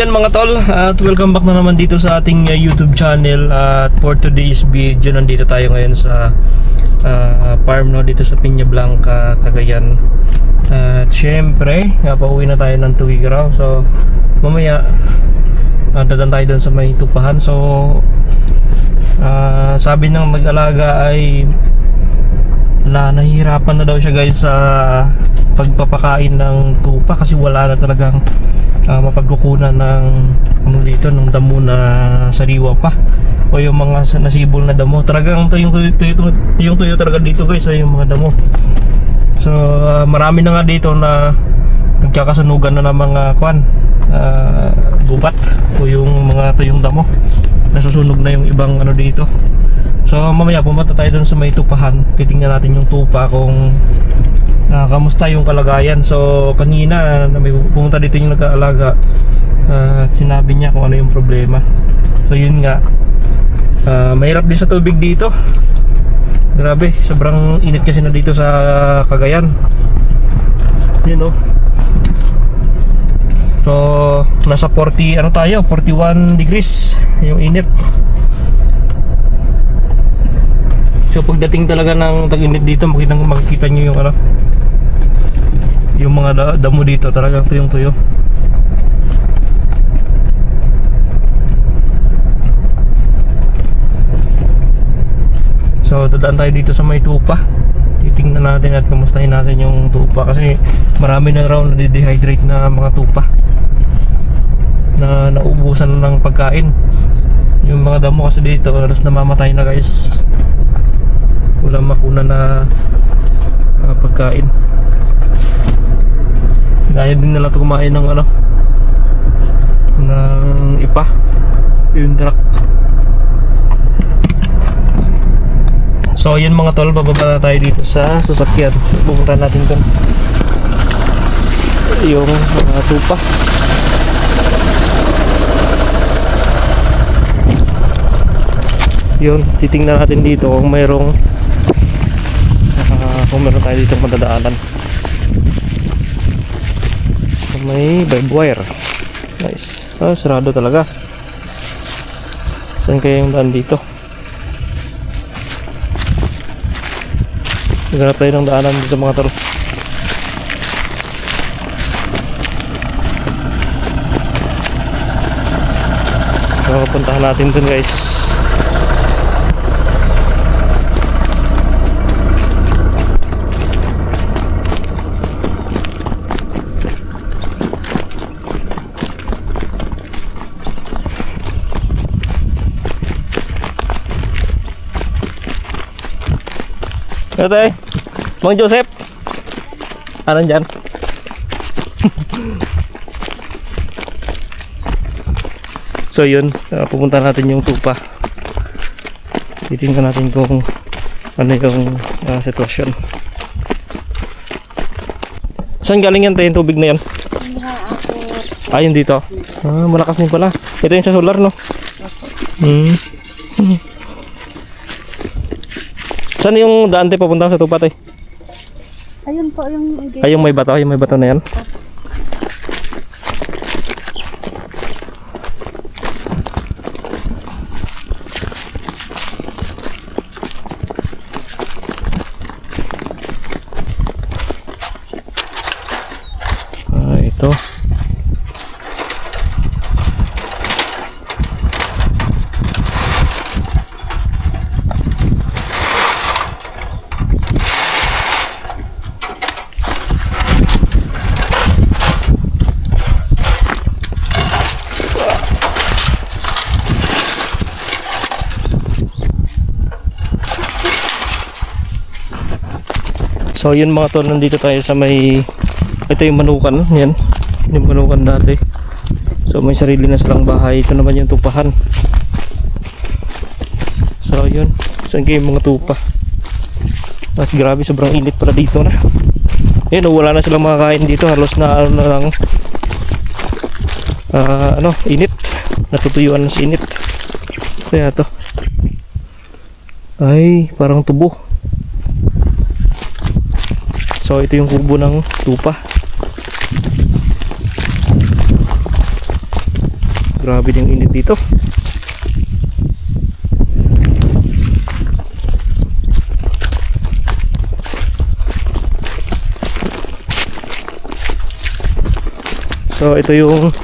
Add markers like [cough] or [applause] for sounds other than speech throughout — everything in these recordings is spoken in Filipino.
Yan mga tol, at welcome back na naman dito sa ating uh, YouTube channel at for today's video nandito tayo ngayon sa uh, farm no dito sa Piña Blanca, Cagayan. At syempre, uh, na tayo ng Tuigaraw. So mamaya uh, dadan tayo doon sa may tupahan. So uh, sabi ng nag-alaga ay na nahihirapan na daw siya guys sa pagpapakain ng tupa kasi wala na talagang uh, mapagkukunan ng ano dito ng damo na sariwa pa o yung mga nasibol na damo. Talagang tuyong tuyo, tuyo, tuyo, tuyong tuyo talaga dito guys ay yung mga damo. So uh, marami na nga dito na nagkakasunugan na ng mga kwan uh, gubat o yung mga tuyong damo. Nasusunog na yung ibang ano dito So mamaya pumunta tayo dun sa may tupahan. Titingnan natin yung tupa kung ah, Kamusta yung kalagayan. So kanina na may pumunta dito yung nag-aalaga ah, At sinabi niya kung ano yung problema. So yun nga. Ah, Mahirap din sa tubig dito. Grabe, sobrang init kasi na dito sa Cagayan. Yun oh. So nasa 40 ano tayo? 41 degrees yung init So pagdating talaga ng tag-init dito, makita makikita niyo yung ano yung mga da- damo dito talagang tuyong-tuyo. So dadaan tayo dito sa may tupa. Titingnan natin at kamustahin natin yung tupa kasi marami na raw na-dehydrate na mga tupa na naubusan na ng pagkain. Yung mga damo kasi dito, halos namamatay na guys walang makuna na uh, pagkain. Gaya din nila ito kumain ng ano ng ipa yung truck. So yun mga tol bababa na tayo dito sa sasakyan. Pupunta natin dun. Yung uh, tupa. Yun titingnan natin dito kung mayroong Kung meron tayo dito madadaanan. So, may barbed wire. Nice. Ah, sarado talaga. Saan kaya yung daan dito? Naghanap tayo ng daanan dito mga taro So, puntahan natin dun guys Ano tayo? Mang Joseph? Anong dyan? [laughs] so yun, uh, pupunta natin yung tupa. Titingnan natin kung ano yung uh, sitwasyon. Saan galing yan tayo yung tubig na yan? Ayun dito. Ah, malakas din pala. Ito yung sa solar, no? Hmm. Saan yung daan tayo papunta sa tupa tayo? Ayun po yung gate. Ay, yung may bato, yung may bato na yan. Ah, ito. So yun mga tol, nandito tayo sa may ito yung manukan, yan. Yung manukan dati. So may sarili na silang bahay. Ito naman yung tupahan. So yun, saan kayo mga tupa? At grabe, sobrang init pala dito na. Ayun, oh, wala na silang makakain dito. Halos na ano na lang ah, ano, init. Natutuyuan na sa init. Kaya to. Ay, parang tubo. So ito yung kubo ng tupa. Grabe din init dito. So ito yung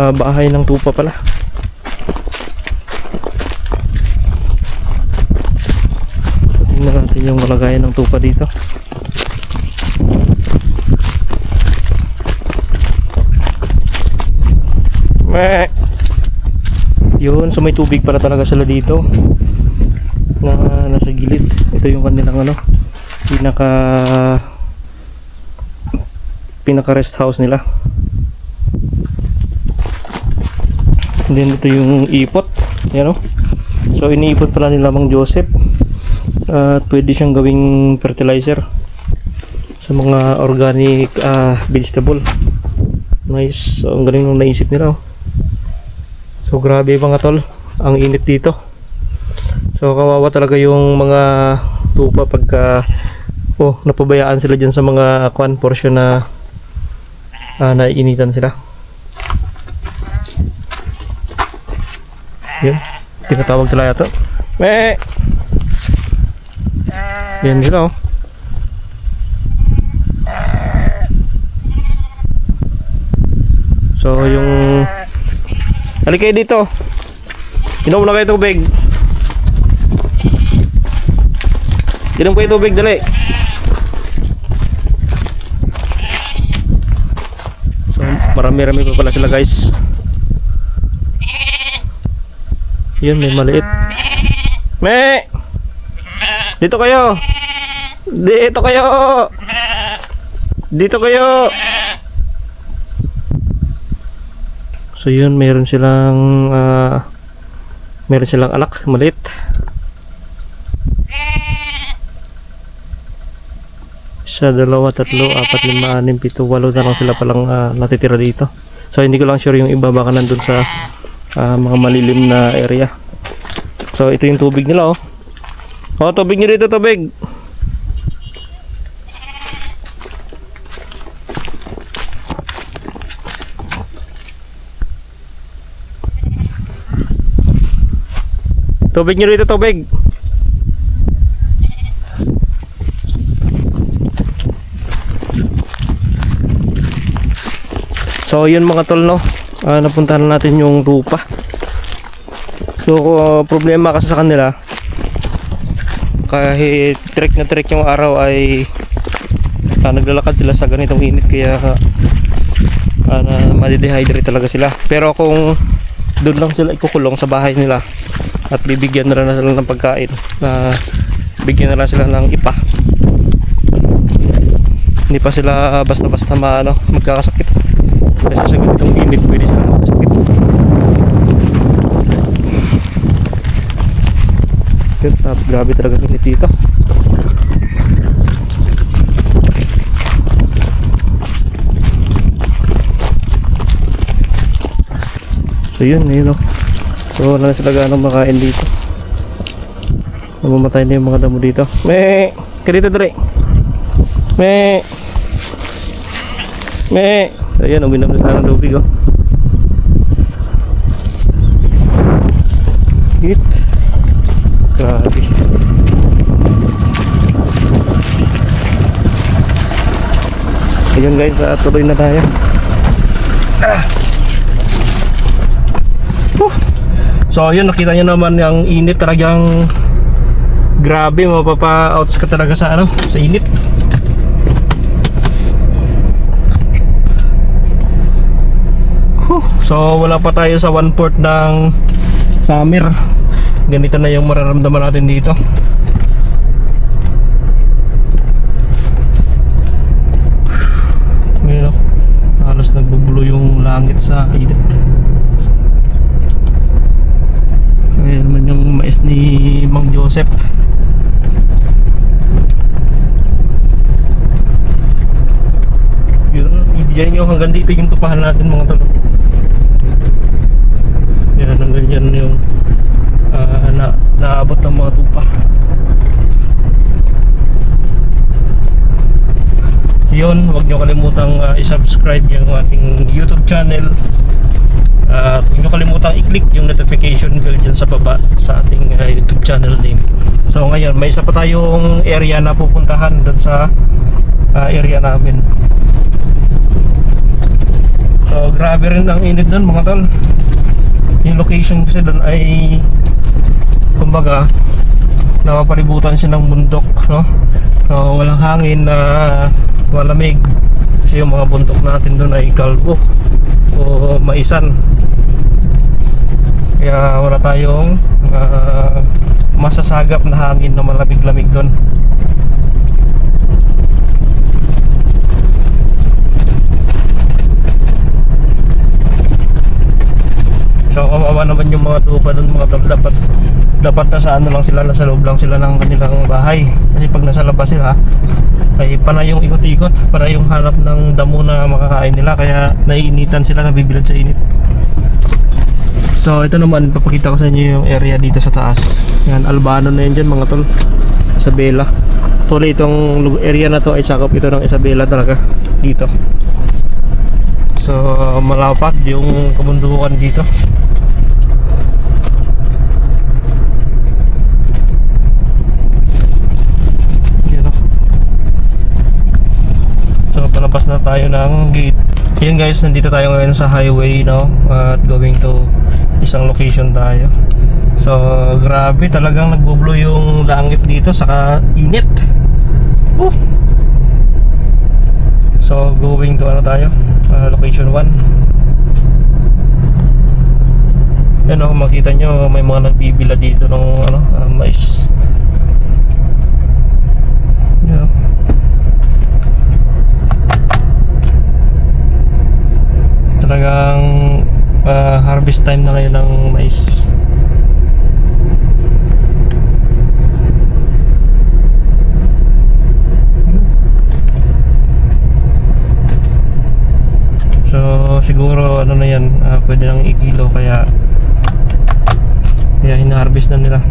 ah, bahay ng tupa pala. So, tingnan natin yung kalagayan ng tupa dito. Meh. Yun, so may tubig para talaga sila dito. Na nasa gilid. Ito yung kanilang ano, pinaka pinaka rest house nila. Then ito yung ipot, yan o. So iniipot pala nila Mang Joseph. At pwede siyang gawing fertilizer sa mga organic ah, vegetable. Nice. So, ang galing nung naisip nila. Oh. So, grabe mga tol. Ang init dito. So, kawawa talaga yung mga tupa pagka oh, napabayaan sila dyan sa mga kwan portion na ah, naiinitan sila. Yun. Tinatawag sila yata. Me! Yan sila oh. So yung Halika kayo dito. Inom na kayo tubig. Inom kayo tubig dali. So marami-rami pa pala sila guys. Yun may maliit. Me! Dito kayo. Dito kayo. Dito kayo. So yun, meron silang ah, meron silang anak, maliit. Isa, dalawa, tatlo, apat, lima, anim, pito, walo na lang sila palang ah, natitira dito. So hindi ko lang sure yung iba baka nandun sa ah, mga malilim na area. So ito yung tubig nila oh. Oh, tubig nyo dito, tubig. Tubig nyo rito, tubig. So, yun mga tol, no? Ah, napuntahan na natin yung lupa. So, uh, problema kasi sa kanila, kahit trek na trek yung araw ay ah, naglalakad sila sa ganitong init kaya uh, na madidehydrate talaga sila. Pero kung doon lang sila ikukulong sa bahay nila. At bibigyan na lang sila ng pagkain. Na bigyan na lang sila ng ipa. Hindi pa sila basta-basta maano magkakasakit. Kasi sa ganitong init pwede sila magkasakit. Yun sabi grabe talaga init dito so yun yun oh. So wala na sila gaano makain dito. Namamatay na yung mga damo dito. Me! Ka dito dre! Me! Me! Ayan, uminom na sana ng tubig oh. Hit. Grabe. Ayun guys, ah, tuloy na tayo. Ah. So yun nakita nyo naman yung init talagang grabe mapapa-outs ka talaga sa ano sa init. Huh. So wala pa tayo sa one fourth ng summer. Ganito na yung mararamdaman natin dito. Ngayon, halos nagbubulo yung langit sa init. Ayan mais ni Mang Joseph. Yun, diyan yung hanggang dito yung tupahan natin mga talo. Yan, hanggang dyan yung ah, na, naabot ng mga tupa. Yun, huwag nyo kalimutang ah, i-subscribe yung ating YouTube channel. At huwag nyo kalimutang i-click yung notification bell dyan sa baba sa ating uh, YouTube channel name. So ngayon, may isa pa tayong area na pupuntahan doon sa uh, area namin. So grabe rin ang init doon mga tol. Yung location kasi doon ay kumbaga napapalibutan siya ng bundok, no? So, walang hangin na malamig kasi yung mga bundok natin doon ay kalbo o maisan kaya wala tayong ah, masasagap na hangin na malamig-lamig doon So kawawa naman yung mga tupa doon mga tol. Dapat dapat nasa ano lang sila nasa loob lang sila ng kanilang bahay. Kasi pag nasa labas sila ay panay yung ikot-ikot. Para yung hanap ng damo na makakain nila. Kaya naiinitan sila nabibilad sa init So ito naman papakita ko sa inyo yung area dito sa taas. Yan Albano na yan dyan mga tol. Isabela. Tuloy itong area na to ay sakop ito ng Isabela talaga. Dito. So malapad yung kabundukan dito. Yan o. So palabas na tayo ng gate. Yan guys, nandito tayo ngayon sa highway no? At going to isang location tayo. So grabe talagang nagbo-blow yung langit dito saka init. Uh. So going to ano tayo? Ah, location 1. Yan o, makita nyo may mga nagbibila dito ng ano, ah, mais. Yan o. talagang ah, harvest time na ngayon ng mais. So siguro ano na yan ah, pwede nang ikilo kaya kaya hina-harvest na nila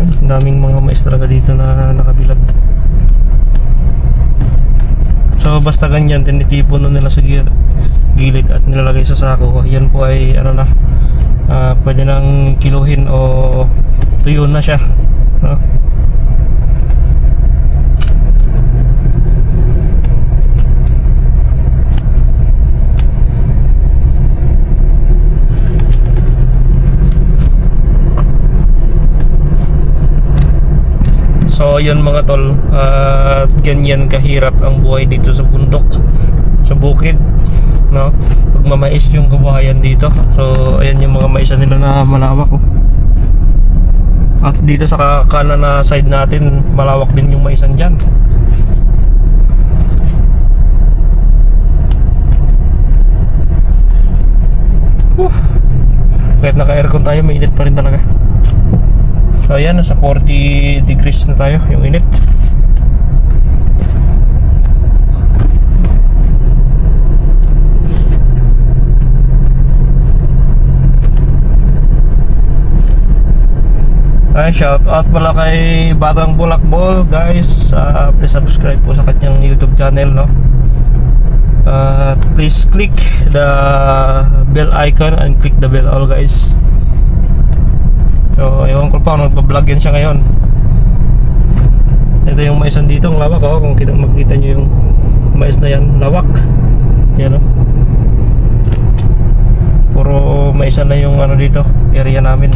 Yun, ang daming mga mais talaga dito na nakabilad. So basta ganyan, tinitipon na nila sa gil- gilid at nilalagay sa sako. Yan po ay ano na, ah, pwede nang kiluhin o tuyo na siya. No? So yun mga tol At ganyan kahirap ang buhay dito sa bundok Sa bukid no? Pagmamais yung kabuhayan dito So ayan yung mga maisa nila na malawak oh. At dito sa kanan na side natin Malawak din yung maisan dyan Whew. Kahit naka-aircon tayo, mainit pa rin talaga So ayan, nasa 40 degrees na tayo, yung init. Ay, shout out pala kay Batang Bulakbol, guys. Ah, please subscribe po sa kanyang YouTube channel, no. Uh, please click the bell icon and click the bell all, guys. So, ewan ko pa nagpa-vlog yan siya ngayon. Ito yung maisan dito, ang lawak oh, kung kita, makikita nyo yung mais na yan, lawak. Yan oh. Puro maisan na yung ano dito, area namin.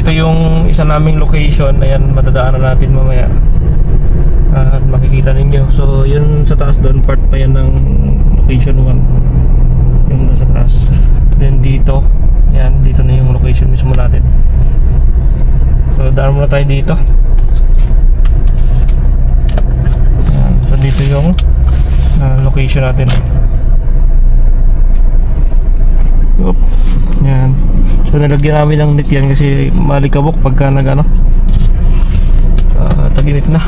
ito yung isa naming location. Ayan, madadaanan natin mamaya. At makikita ninyo. So, yun sa taas doon, part pa yan ng location 1. Yung nasa taas. [laughs] Then dito, yan, dito na yung location mismo natin. So, daan muna tayo dito. Ayan. So, dito yung uh, location natin. Oop. Yan. So nilagyan namin ng net yan kasi malikabok pagka nag ano. ah, taginit na.